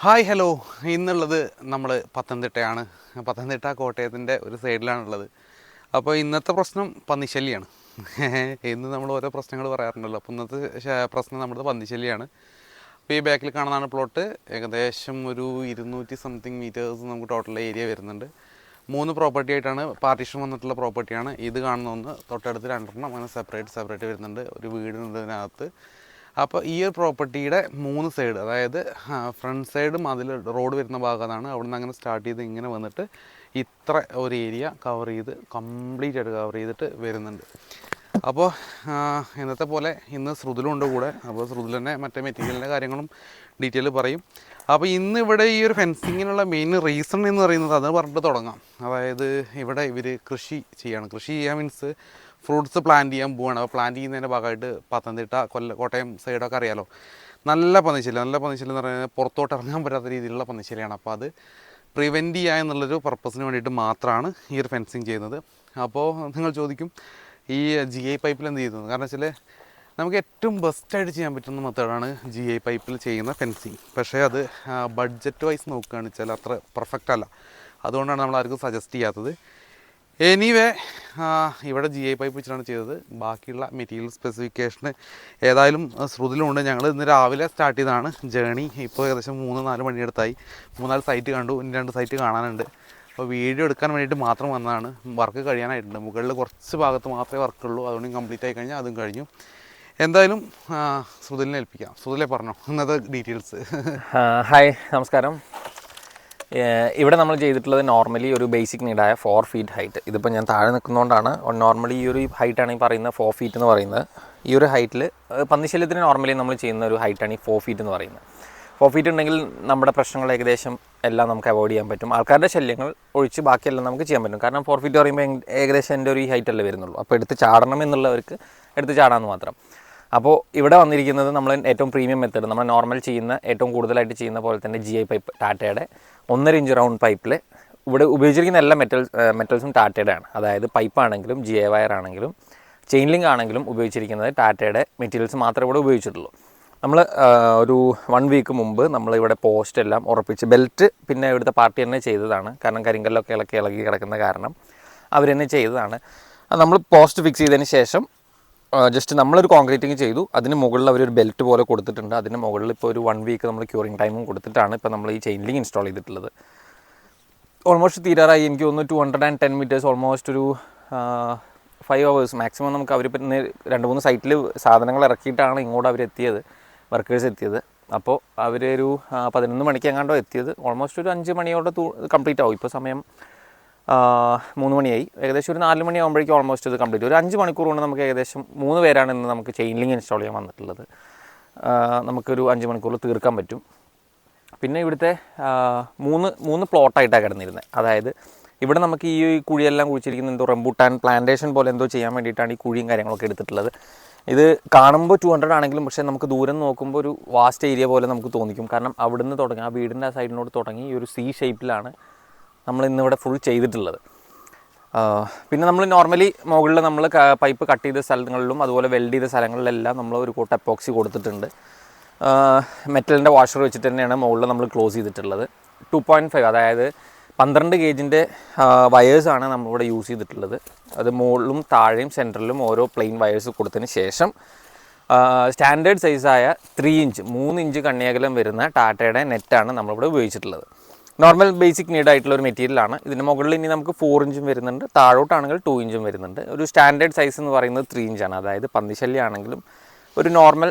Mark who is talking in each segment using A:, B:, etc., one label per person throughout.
A: Hi hello. ഇന്നുള്ളത് നമ്മൾ പത്തനംതിട്ടയാണ്. പത്തനംതിട്ട കോട്ടയത്തിന്റെ ഒരു സൈഡിലാണുള്ളത്. അപ്പോൾ ഇന്നത്തെ പ്രശ്നം പന്നിശല്യാണ്. ഇന്ന് നമ്മൾ ഓരോ പ്രശ്നങ്ങൾ പറയാറുണ്ടല്ലോ. അപ്പോൾ ഇന്നത്തെ പ്രശ്നം നമ്മുടെ പന്നിശല്യാണ്. അപ്പോൾ ഈ ബാക്കിൽ കാണുന്നതാണ് പ്ലോട്ട് ഏകദേശം ഒരു ഇരുന്നൂറ്റി സംതിങ് മീറ്റേഴ്സ് നമുക്ക് ടോട്ടൽ ഏരിയ വരുന്നുണ്ട്. മൂന്ന് പ്രോപ്പർട്ടി ആയിട്ടാണ് പാർട്ടീഷൻ വന്നിട്ടുള്ള പ്രോപ്പർട്ടിയാണ് ഇത് കാണുന്ന ഒന്ന് തൊട്ടടുത്ത് രണ്ടെണ്ണം അങ്ങനെ സെപ്പറേറ്റ് സെപ്പറേറ്റ് വരുന്നുണ്ട്. ഒരു വീടുണ്ട് ഇതിനകത്ത് അപ്പോൾ ഈ ഒരു പ്രോപ്പർട്ടിയുടെ മൂന്ന് സൈഡ് അതായത് ഫ്രണ്ട് സൈഡും അതിൽ റോഡ് വരുന്ന ഭാഗത്താണ് അവിടെ നിന്ന് അങ്ങനെ സ്റ്റാർട്ട് ചെയ്ത് ഇങ്ങനെ വന്നിട്ട് ഇത്ര ഒരു ഏരിയ കവർ ചെയ്ത് കംപ്ലീറ്റ് ആയിട്ട് കവർ ചെയ്തിട്ട് വരുന്നുണ്ട്. അപ്പോൾ ഇന്നത്തെ പോലെ ഇന്ന് ശ്രുതിലുണ്ട് കൂടെ. അപ്പോൾ ശ്രുതിൽ മറ്റേ മെറ്റീരിയലിന്റെ കാര്യങ്ങളും ഡീറ്റെയിൽ പറയും. അപ്പോൾ ഇന്ന് ഇവിടെ ഈ ഒരു ഫെൻസിങ്ങിനുള്ള മെയിൻ റീസൺ എന്ന് പറയുന്നത് അത് പറഞ്ഞിട്ട് തുടങ്ങാം. അതായത് ഇവിടെ ഇവർ കൃഷി ചെയ്യാണ്. കൃഷി ചെയ്യാൻ മീൻസ് ഫ്രൂട്ട്സ് പ്ലാന്റ് ചെയ്യാൻ പോവാണ്. അപ്പോൾ പ്ലാന്റ് ചെയ്യുന്നതിന്റെ ഭാഗമായിട്ട് പത്തനംതിട്ട കൊല്ല കോട്ടയം സൈഡൊക്കെ അറിയാലോ. നല്ല പന്നിശല്യം നല്ല പന്നിശല്യം എന്ന് പറയുന്നത് പുറത്തോട്ട് ഇറങ്ങാൻ പറ്റാത്ത രീതിയിലുള്ള പന്നിശല്യമാണ് അപ്പോൾ അത് പ്രിവെന്റ് ചെയ്യുക എന്നുള്ളൊരു പർപ്പസിന് വേണ്ടിയിട്ട് മാത്രമാണ് ഈ ഒരു ഫെൻസിങ് ചെയ്യുന്നത്. അപ്പോൾ നിങ്ങൾ ചോദിക്കും ഈ ജി ഐ പൈപ്പിൽ എന്ത് ചെയ്യുന്നത്? കാരണം വെച്ചാൽ നമുക്ക് ഏറ്റവും ബെസ്റ്റായിട്ട് ചെയ്യാൻ പറ്റുന്ന മെത്തേഡാണ് ജി ഐ പൈപ്പിൽ ചെയ്യുന്ന ഫെൻസിങ് പക്ഷേ അത് ബഡ്ജറ്റ് വൈസ് നോക്കുകയാണെന്ന് വെച്ചാൽ അത്ര പെർഫെക്റ്റ് അല്ല. അതുകൊണ്ടാണ് നമ്മൾ ആർക്കും സജസ്റ്റ് ചെയ്യാത്തത്. എനിവേ ഇവിടെ ജി ഐ പൈപ്പ് വെച്ചിട്ടാണ് ചെയ്തത്. ബാക്കിയുള്ള മെറ്റീരിയൽ സ്പെസിഫിക്കേഷന് ഏതായാലും ശ്രുതിലുണ്ട് ഞങ്ങൾ ഇന്ന് രാവിലെ സ്റ്റാർട്ട് ചെയ്തതാണ് ജേണി ഇപ്പോൾ ഏകദേശം മൂന്ന് നാല് മണിയെടുത്തായി. മൂന്നാൽ സൈറ്റ് കണ്ടു. ഇനി രണ്ട് സൈറ്റ് കാണാനുണ്ട്. അപ്പോൾ വീഡിയോ എടുക്കാൻ വേണ്ടിയിട്ട് മാത്രം വന്നതാണ്. വർക്ക് കഴിയാനായിട്ടുണ്ട്. മുകളിൽ കുറച്ച് ഭാഗത്ത് മാത്രമേ വർക്കുള്ളൂ അതുകൊണ്ട് കംപ്ലീറ്റ് ആയി കഴിഞ്ഞാൽ അതും കഴിഞ്ഞു. എന്തായാലും ശ്രുതിലിനെ ഏൽപ്പിക്കാം. ശ്രുതിലെ പറഞ്ഞോ ഇന്നത്തെ ഡീറ്റെയിൽസ്
B: ഹായ് നമസ്കാരം. ഇവിടെ നമ്മൾ ചെയ്തിട്ടുള്ളത് നോർമലി ഒരു ബേസിക് നീഡായ ഫോർ ഫീറ്റ് ഹൈറ്റ് ഇതിപ്പോൾ ഞാൻ താഴെ നിൽക്കുന്നതുകൊണ്ടാണ് നോർമലി ഈ ഒരു ഹൈറ്റാണ് ഈ പറയുന്നത് ഫോർ ഫീറ്റ് എന്ന് പറയുന്നത്. ഈ ഒരു ഹൈറ്റിൽ പന്നിശല്യത്തിന് നോർമലി നമ്മൾ ചെയ്യുന്ന ഒരു ഹൈറ്റാണ് ഈ ഫോർ ഫീറ്റ് എന്ന് പറയുന്നത്. ഫോർ ഫീറ്റ് ഉണ്ടെങ്കിൽ നമ്മുടെ പ്രശ്നങ്ങൾ ഏകദേശം എല്ലാം നമുക്ക് അവോയ്ഡ് ചെയ്യാൻ പറ്റും. ആൾക്കാരുടെ ശല്യങ്ങൾ ഒഴിച്ച് ബാക്കിയെല്ലാം നമുക്ക് ചെയ്യാൻ പറ്റും. കാരണം ഫോർ ഫീറ്റ് പറയുമ്പോൾ ഏക- ഏകദേശം എന്റെ ഒരു ഈ ഹൈറ്റ് അല്ലേ വരുന്നുള്ളൂ. അപ്പോൾ എടുത്ത് ചാടണം എന്നുള്ളവർക്ക് എടുത്ത് ചാടാമെന്ന് മാത്രം. അപ്പോൾ ഇവിടെ വന്നിരിക്കുന്നത് നമ്മൾ ഏറ്റവും പ്രീമിയം മെത്തേഡ് നമ്മൾ നോർമൽ ചെയ്യുന്ന ഏറ്റവും കൂടുതലായിട്ട് ചെയ്യുന്ന പോലെ തന്നെ ജി ഐ പൈപ്പ് ടാറ്റയുടെ ഒന്നര ഇഞ്ച് റൗണ്ട് പൈപ്പിൽ ഇവിടെ ഉപയോഗിച്ചിരിക്കുന്ന എല്ലാ മെറ്റൽ മെറ്റൽസും ടാറ്റയുടെ ആണ്. അതായത് പൈപ്പാണെങ്കിലും ജി ഐ വയർ ആണെങ്കിലും ചെയിൻ ലിങ്ക് ആണെങ്കിലും ഉപയോഗിച്ചിരിക്കുന്നത് ടാറ്റയുടെ മെറ്റീരിയൽസ് മാത്രമേ ഇവിടെ ഉപയോഗിച്ചിട്ടുള്ളൂ. നമ്മൾ ഒരു വൺ വീക്ക് മുമ്പ് നമ്മൾ ഇവിടെ പോസ്റ്റ് എല്ലാം ഉറപ്പിച്ച് ബെൽറ്റ് പിന്നെ ഇവിടുത്തെ പാർട്ടി തന്നെ ചെയ്തതാണ്. കാരണം കരിങ്കല്ലൊക്കെ ഇളക്കി ഇളകി കിടക്കുന്ന കാരണം അവർ തന്നെ ചെയ്തതാണ്. നമ്മൾ പോസ്റ്റ് ഫിക്സ് ചെയ്തതിന് ശേഷം ജസ്റ്റ് നമ്മളൊരു കോൺക്രീറ്റിങ് ചെയ്തു. അതിന് മുകളിൽ അവരൊരു ബെൽറ്റ് പോലെ കൊടുത്തിട്ടുണ്ട്. അതിന് മുകളിൽ ഇപ്പോൾ ഒരു വൺ വീക്ക് നമ്മൾ ക്യൂറിങ് ടൈമും കൊടുത്തിട്ടാണ് ഇപ്പോൾ നമ്മൾ ഈ ചെയിൻ ലിങ്ക് ഇൻസ്റ്റാൾ ചെയ്തിട്ടുള്ളത്. ഓൾമോസ്റ്റ് തീരാറായി. എനിക്ക് തോന്നുന്നു two hundred and ten meters almost ഒരു ഫൈവ് അവേഴ്സ് മാക്സിമം നമുക്ക് അവർ ഇന്ന് രണ്ട് മൂന്ന് സൈറ്റിൽ സാധനങ്ങൾ ഇറക്കിയിട്ടാണ് ഇങ്ങോട്ട് അവർ എത്തിയത്. വർക്കേഴ്സ് എത്തിയത്. അപ്പോൾ അവരൊരു പതിനൊന്ന് മണിക്ക് എങ്ങാണ്ടോ എത്തിയത്. ഓൾമോസ്റ്റ് ഒരു അഞ്ച് മണിയോടെ കംപ്ലീറ്റ് ആവും. ഇപ്പോൾ സമയം മൂന്ന് മണിയായി. ഏകദേശം ഒരു നാല് മണിയാകുമ്പോഴേക്കും ഓൾമോസ്റ്റ് ഇത് കംപ്ലീറ്റ് ഒരു അഞ്ച് മണിക്കൂർ കൊണ്ട് നമുക്ക് ഏകദേശം മൂന്ന് പേരാണ് ഇന്ന് നമുക്ക് ചെയിൻ ലിങ്ക് ഇൻസ്റ്റാൾ ചെയ്യാൻ വന്നിട്ടുള്ളത്. നമുക്കൊരു അഞ്ച് മണിക്കൂറിൽ തീർക്കാൻ പറ്റും. പിന്നെ ഇവിടുത്തെ മൂന്ന് മൂന്ന് പ്ലോട്ടായിട്ടാണ് കിടന്നിരുന്നത് അതായത് ഇവിടെ നമുക്ക് ഈ കുഴിയെല്ലാം കുഴിച്ചിരിക്കുന്ന എന്തോ റംബൂട്ടാൻ പ്ലാന്റേഷൻ പോലെ എന്തോ ചെയ്യാൻ വേണ്ടിയിട്ടാണ് ഈ കുഴിയും കാര്യങ്ങളൊക്കെ എടുത്തിട്ടുള്ളത്. ഇത് കാണുമ്പോൾ ടു ഹൺഡ്രഡ് ആണെങ്കിലും പക്ഷേ നമുക്ക് ദൂരം നോക്കുമ്പോൾ ഒരു വാസ്റ്റ് ഏരിയ പോലെ നമുക്ക് തോന്നിക്കും. കാരണം അവിടുന്ന് തുടങ്ങി ആ വീടിന്റെ ആ സൈഡിനോട് തുടങ്ങി ഈ ഒരു സി ഷേപ്പിലാണ് നമ്മൾ ഇന്നിവിടെ ഫുൾ ചെയ്തിട്ടുള്ളത്. പിന്നെ നമ്മൾ നോർമലി മുകളിൽ നമ്മൾ പൈപ്പ് കട്ട് ചെയ്ത സ്ഥലങ്ങളിലും അതുപോലെ വെൽഡ് ചെയ്ത സ്ഥലങ്ങളിലെല്ലാം നമ്മൾ ഒരു കൂട്ട എപ്പോക്സി കൊടുത്തിട്ടുണ്ട്. മെറ്റലിന്റെ വാഷർ വെച്ചിട്ട് തന്നെയാണ് മുകളിൽ നമ്മൾ ക്ലോസ് ചെയ്തിട്ടുള്ളത്. ടു പോയിന്റ് ഫൈവ് അതായത് പന്ത്രണ്ട് ഗേജിന്റെ വയേഴ്സാണ് നമ്മളിവിടെ യൂസ് ചെയ്തിട്ടുള്ളത്. അത് മുകളിലും താഴെയും സെന്ററിലും ഓരോ പ്ലെയിൻ വയേഴ്സ് കൊടുത്തതിന് ശേഷം സ്റ്റാൻഡേർഡ് സൈസായ ത്രീ ഇഞ്ച് മൂന്ന് ഇഞ്ച് കണ്ണിയകലം വരുന്ന ടാറ്റയുടെ നെറ്റാണ് നമ്മളിവിടെ ഉപയോഗിച്ചിട്ടുള്ളത്. നോർമൽ ബേസിക് നീഡ് ആയിട്ടുള്ള ഒരു മെറ്റീരിയലാണ് ഇതിന് മുകളിൽ ഇനി നമുക്ക് ഫോർ ഇഞ്ചും വരുന്നുണ്ട്. താഴോട്ടാണെങ്കിൽ ടു ഇഞ്ചും വരുന്നുണ്ട്. ഒരു സ്റ്റാൻഡേർഡ് സൈസ് എന്ന് പറയുന്നത് ത്രീ ഇഞ്ചാണ് അതായത് പന്തിശല്യാണെങ്കിലും ഒരു നോർമൽ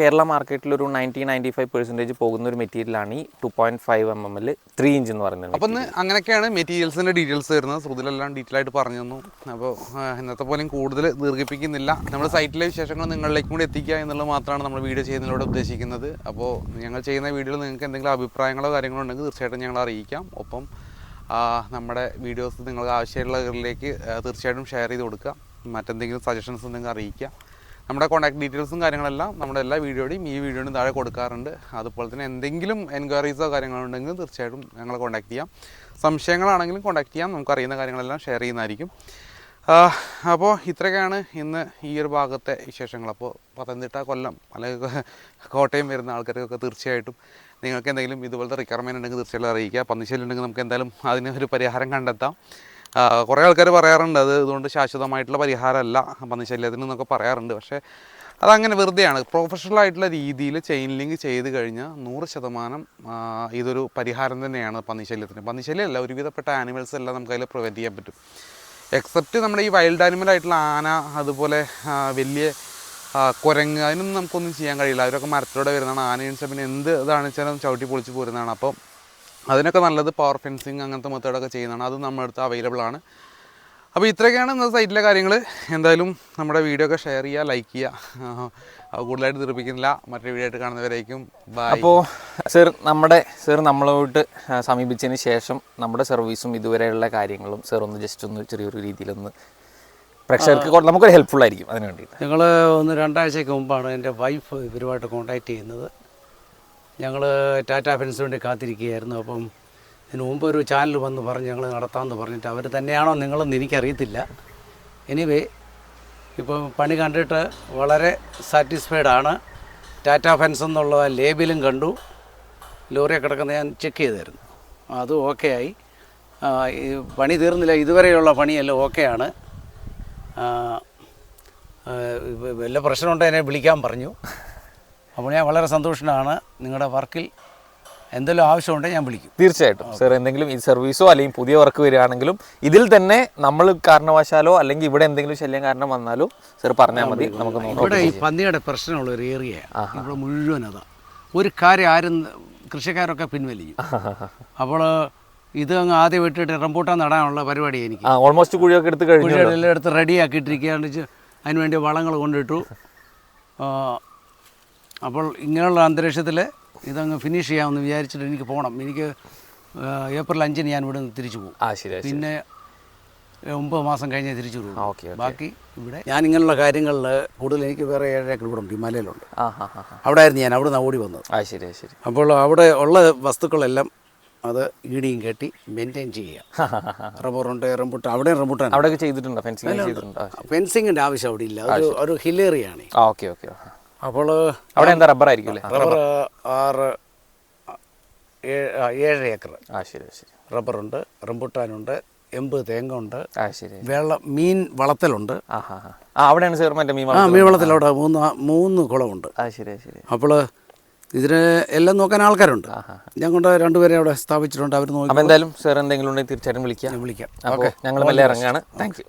B: കേരള മാർക്കറ്റിൽ ഒരു നയന്റി നയന്റി ഫൈവ് പെർസെന്റേജ് പോകുന്ന ഒരു മെറ്റീരിയലാണ് ഈ ടു പോയിന്റ് ഫൈവ് എം എമ്മിൽ ത്രീ ഇഞ്ച് എന്ന് പറയുന്നത്
A: അപ്പം അങ്ങനെയൊക്കെയാണ് മെറ്റീരിയൽസിന്റെ ഡീറ്റെയിൽസ് വരുന്നത്. ശ്രുതിലെല്ലാം ഡീറ്റെയിൽ ആയിട്ട് പറഞ്ഞു തന്നു. അപ്പോൾ ഇന്നത്തെ പോലെയും കൂടുതൽ ദീർഘിപ്പിക്കുന്നില്ല. നമ്മുടെ സൈറ്റിലെ വിശേഷങ്ങൾ നിങ്ങളിലേക്കും കൂടി എത്തിക്കുക എന്നുള്ളത് മാത്രമാണ് നമ്മൾ വീഡിയോ ചെയ്യുന്നതിലൂടെ ഉദ്ദേശിക്കുന്നത്. അപ്പോൾ ഞങ്ങൾ ചെയ്യുന്ന വീഡിയോയിൽ നിങ്ങൾക്ക് എന്തെങ്കിലും അഭിപ്രായങ്ങളോ കാര്യങ്ങളോ ഉണ്ടെങ്കിൽ തീർച്ചയായിട്ടും ഞങ്ങൾ അറിയിക്കാം. ഒപ്പം നമ്മുടെ വീഡിയോസ് നിങ്ങൾക്ക് ആവശ്യമുള്ളവരിലേക്ക് തീർച്ചയായിട്ടും ഷെയർ ചെയ്ത് കൊടുക്കുക. മറ്റെന്തെങ്കിലും സജഷൻസ് ഉണ്ടെങ്കിൽ അറിയിക്കുക. നമ്മുടെ കോൺടാക്ട് ഡീറ്റെയിൽസും കാര്യങ്ങളെല്ലാം നമ്മുടെ എല്ലാ വീഡിയോയുടെയും ഈ വീഡിയോയുടെ താഴെ കൊടുക്കാറുണ്ട്. അതുപോലെ തന്നെ എന്തെങ്കിലും എൻക്വയറീസോ കാര്യങ്ങളോ ഉണ്ടെങ്കിൽ തീർച്ചയായിട്ടും ഞങ്ങളെ കോൺടാക്ട് ചെയ്യാം. സംശയങ്ങളാണെങ്കിലും കോൺടാക്ട് ചെയ്യാം. നമുക്ക് അറിയുന്ന കാര്യങ്ങളെല്ലാം ഷെയർ ചെയ്യുന്നതായിരിക്കും. അപ്പോൾ ഇത്രയൊക്കെയാണ് ഇന്ന് ഈ ഒരു ഭാഗത്തെ വിശേഷങ്ങൾ. അപ്പോൾ പത്തനംതിട്ട കൊല്ലം അല്ലെങ്കിൽ കോട്ടയം വരുന്ന ആൾക്കാർക്കൊക്കെ തീർച്ചയായിട്ടും നിങ്ങൾക്ക് എന്തെങ്കിലും ഇതുപോലത്തെ റിക്വയർമെന്റ് ഉണ്ടെങ്കിൽ തീർച്ചയായിട്ടും അറിയിക്കുക. പന്നിശല്യം ഉണ്ടെങ്കിൽ നമുക്ക് എന്തായാലും അതിന് ഒരു പരിഹാരം കണ്ടെത്താം. കുറേ ആൾക്കാർ പറയാറുണ്ട് അത് ഇതുകൊണ്ട് ശാശ്വതമായിട്ടുള്ള പരിഹാരമല്ല പന്നിശല്യത്തിന് എന്നൊക്കെ പറയാറുണ്ട്. പക്ഷേ അതങ്ങനെ വെറുതെയാണ്. പ്രൊഫഷണൽ ആയിട്ടുള്ള രീതിയിൽ ചെയിൻ ലിങ്ക് ചെയ്ത് കഴിഞ്ഞാൽ നൂറ് ശതമാനം ഇതൊരു പരിഹാരം തന്നെയാണ് പന്നിശല്യത്തിന് പന്നിശല്യമല്ല ഒരുവിധപ്പെട്ട ആനിമൽസ് എല്ലാം നമുക്ക് അതിൽ പ്രിവെന്റ് ചെയ്യാൻ പറ്റും. എക്സെപ്റ്റ് നമ്മുടെ ഈ വൈൽഡ് ആനിമൽ ആയിട്ടുള്ള ആന അതുപോലെ വലിയ കുരങ്ങ് അതിനൊന്നും നമുക്കൊന്നും ചെയ്യാൻ കഴിയില്ല. അവരൊക്കെ മരത്തിലൂടെ വരുന്നതാണ്. ആനയും പിന്നെ എന്ത് ഇതാണ് വെച്ചാലും ചവിട്ടി പൊളിച്ച് പോരുന്നതാണ്. അപ്പം അതിനൊക്കെ നല്ലത് പവർ ഫെൻസിങ് അങ്ങനത്തെ മെത്തേഡൊക്കെ ചെയ്യുന്നതാണ്. അത് നമ്മുടെ അടുത്ത് അവൈലബിൾ ആണ്. അപ്പോൾ ഇത്രയൊക്കെയാണ് ഇന്നത്തെ സൈറ്റിലെ കാര്യങ്ങൾ എന്തായാലും നമ്മുടെ വീഡിയോ ഒക്കെ ഷെയർ ചെയ്യുക ലൈക്ക് ചെയ്യുക. കൂടുതലായിട്ട് തീർപ്പിക്കുന്നില്ല മറ്റൊരു വീഡിയോ ആയിട്ട് കാണുന്നവരേക്കും ബൈ
B: അപ്പോൾ സർ നമ്മുടെ സർ നമ്മളോട്ട് സമീപിച്ചതിന് ശേഷം നമ്മുടെ സർവീസും ഇതുവരെയുള്ള കാര്യങ്ങളും സർ ഒന്ന് ജസ്റ്റ് ഒന്ന് ചെറിയൊരു രീതിയിലൊന്ന് പ്രേക്ഷകർക്ക് നമുക്കൊരു ഹെൽപ്ഫുൾ ആയിരിക്കും അതിന് വേണ്ടിയിട്ട്.
C: ഞങ്ങൾ ഒന്ന് രണ്ടാഴ്ചയ്ക്ക് മുമ്പാണ് എന്റെ വൈഫ് ഇവരുമായിട്ട് കോൺടാക്ട് ചെയ്യുന്നത്. ഞങ്ങൾ ടാറ്റ ഫിൻസ് വേണ്ടി കാത്തിരിക്കുകയായിരുന്നു. അപ്പം ഇതിനു മുമ്പ് ഒരു ചാനൽ വന്ന് പറഞ്ഞ് ഞങ്ങൾ നടത്താമെന്ന് പറഞ്ഞിട്ട് അവർ തന്നെയാണോ നിങ്ങളെന്ന് എനിക്കറിയത്തില്ല. എനിവേ ഇപ്പം പണി കണ്ടിട്ട് വളരെ സാറ്റിസ്ഫൈഡ് ആണ്. ടാറ്റ ഫെൻസ് എന്നുള്ള ലേബിലും കണ്ടു. ലോറിയെ കിടക്കുന്ന ഞാൻ ചെക്ക് ചെയ്തായിരുന്നു. അത് ഓക്കെ ആയി. പണി തീർന്നില്ല. ഇതുവരെയുള്ള പണിയെല്ലാം ഓക്കെയാണ് വല്ല പ്രശ്നമുണ്ടെങ്കിൽ എന്നെ വിളിക്കാൻ പറഞ്ഞു. അപ്പോൾ ഞാൻ വളരെ സന്തോഷനാണ് നിങ്ങളുടെ വർക്കിൽ എന്തെങ്കിലും ആവശ്യമുണ്ടെങ്കിൽ ഞാൻ വിളിക്കും.
B: തീർച്ചയായിട്ടും. സർ എന്തെങ്കിലും ഈ സർവീസോ അല്ലെങ്കിൽ പുതിയ വർക്ക് വരികയാണെങ്കിലും ഇതിൽ തന്നെ നമ്മൾ കാരണവശാലോ അല്ലെങ്കിൽ ഇവിടെ എന്തെങ്കിലും ശല്യം കാരണം വന്നാലോ സർ പറഞ്ഞാൽ മതി. നമുക്ക്
C: ഇവിടെ ഈ പന്നിയുടെ പ്രശ്നമുള്ള ഒരു ഏറിയ ഇവിടെ മുഴുവൻ അതാ. ഒരു കാര്യം ആരും കൃഷിക്കാരൊക്കെ പിൻവലിക്കും. അപ്പോൾ ഇത് അങ്ങ് ആദ്യം വിട്ടിട്ട് റംബൂട്ടാൻ നടാനുള്ള പരിപാടി എനിക്ക്.
B: ഓൾമോസ്റ്റ് കുഴിയൊക്കെ എടുത്ത് കഴിഞ്ഞു
C: എല്ലാം എടുത്ത് റെഡിയാക്കിയിട്ടിരിക്കുകയാണ് അതിനുവേണ്ടി വളങ്ങൾ കൊണ്ടിട്ടു. അപ്പോൾ ഇങ്ങനെയുള്ള അന്തരീക്ഷത്തിൽ ഇതങ്ങ് ഫിനിഷ് ചെയ്യാമെന്ന് വിചാരിച്ചിട്ട് എനിക്ക് പോകണം. എനിക്ക് ഏപ്രിൽ അഞ്ചിന് ഞാൻ ഇവിടെ നിന്ന് തിരിച്ചു പോകും.
B: ആ ശരി
C: പിന്നെ ഒമ്പത് മാസം കഴിഞ്ഞേ തിരിച്ചു
B: ഓക്കെ
C: ബാക്കി ഇവിടെ ഞാൻ ഇങ്ങനെയുള്ള കാര്യങ്ങളിൽ കൂടുതൽ എനിക്ക് വേറെ ഏഴര ഇവിടെ ഉണ്ട് ഹിമാലയയിലുണ്ട്. അവിടെ ആയിരുന്നു ഞാൻ അവിടെ നിന്ന് ഓടി വന്നത്.
B: ആ ശരി ആ ശരി.
C: അപ്പോൾ അവിടെ ഉള്ള വസ്തുക്കളെല്ലാം അത് ഈടിയും കെട്ടി മെയിന്റെയിൻ ചെയ്യുക. റബ്ബറുണ്ട് റംബുട്ടാൻ അവിടെ റംബുട്ടാണ്
B: അവിടെ ചെയ്തിട്ടുണ്ടോ? ഫെൻസിങ്.
C: ഫെൻസിങ്ങിന്റെ ആവശ്യം അവിടെ ഇല്ല. ഒരു ഒരു ഹില്ലേറിയാണ്.
B: Okay okay.
C: അപ്പോൾ
B: അവിടെ എന്താ റബ്ബർ ആയിരിക്കും
C: റബ്ബർ ആറ് ഏഴ് ഏക്കർ
B: ആ ശരി ശരി.
C: റബ്ബറുണ്ട് റംബുട്ടാനുണ്ട് എമ്പ് തേങ്ങ ഉണ്ട്
B: ആ ശരി.
C: വെള്ളം മീൻ വളത്തലുണ്ട്.
B: ആ ഹാ ഹാ. ആ അവിടെയാണ് സാർ മറ്റേ മീൻ
C: ആ
B: മീൻ
C: മീൻ വളത്തിലവിടെ മൂന്ന് മൂന്ന് കുളമുണ്ട്.
B: ആ ശരി ശരി.
C: അപ്പോൾ ഇതിന് എല്ലാം നോക്കാൻ ആൾക്കാരുണ്ട്. ഞാൻ കൊണ്ട് രണ്ടുപേരെ അവിടെ സ്ഥാപിച്ചിട്ടുണ്ട്. അവർ നോക്കി
B: അപ്പോൾ എന്തായാലും സാർ എന്തെങ്കിലും ഉണ്ടെങ്കിൽ തീർച്ചയായിട്ടും വിളിക്കാം.
C: വിളിക്കാം.
B: അപ്പോൾ ഞങ്ങൾ മെല്ലെ ഇറങ്ങുകയാണ് താങ്ക് യു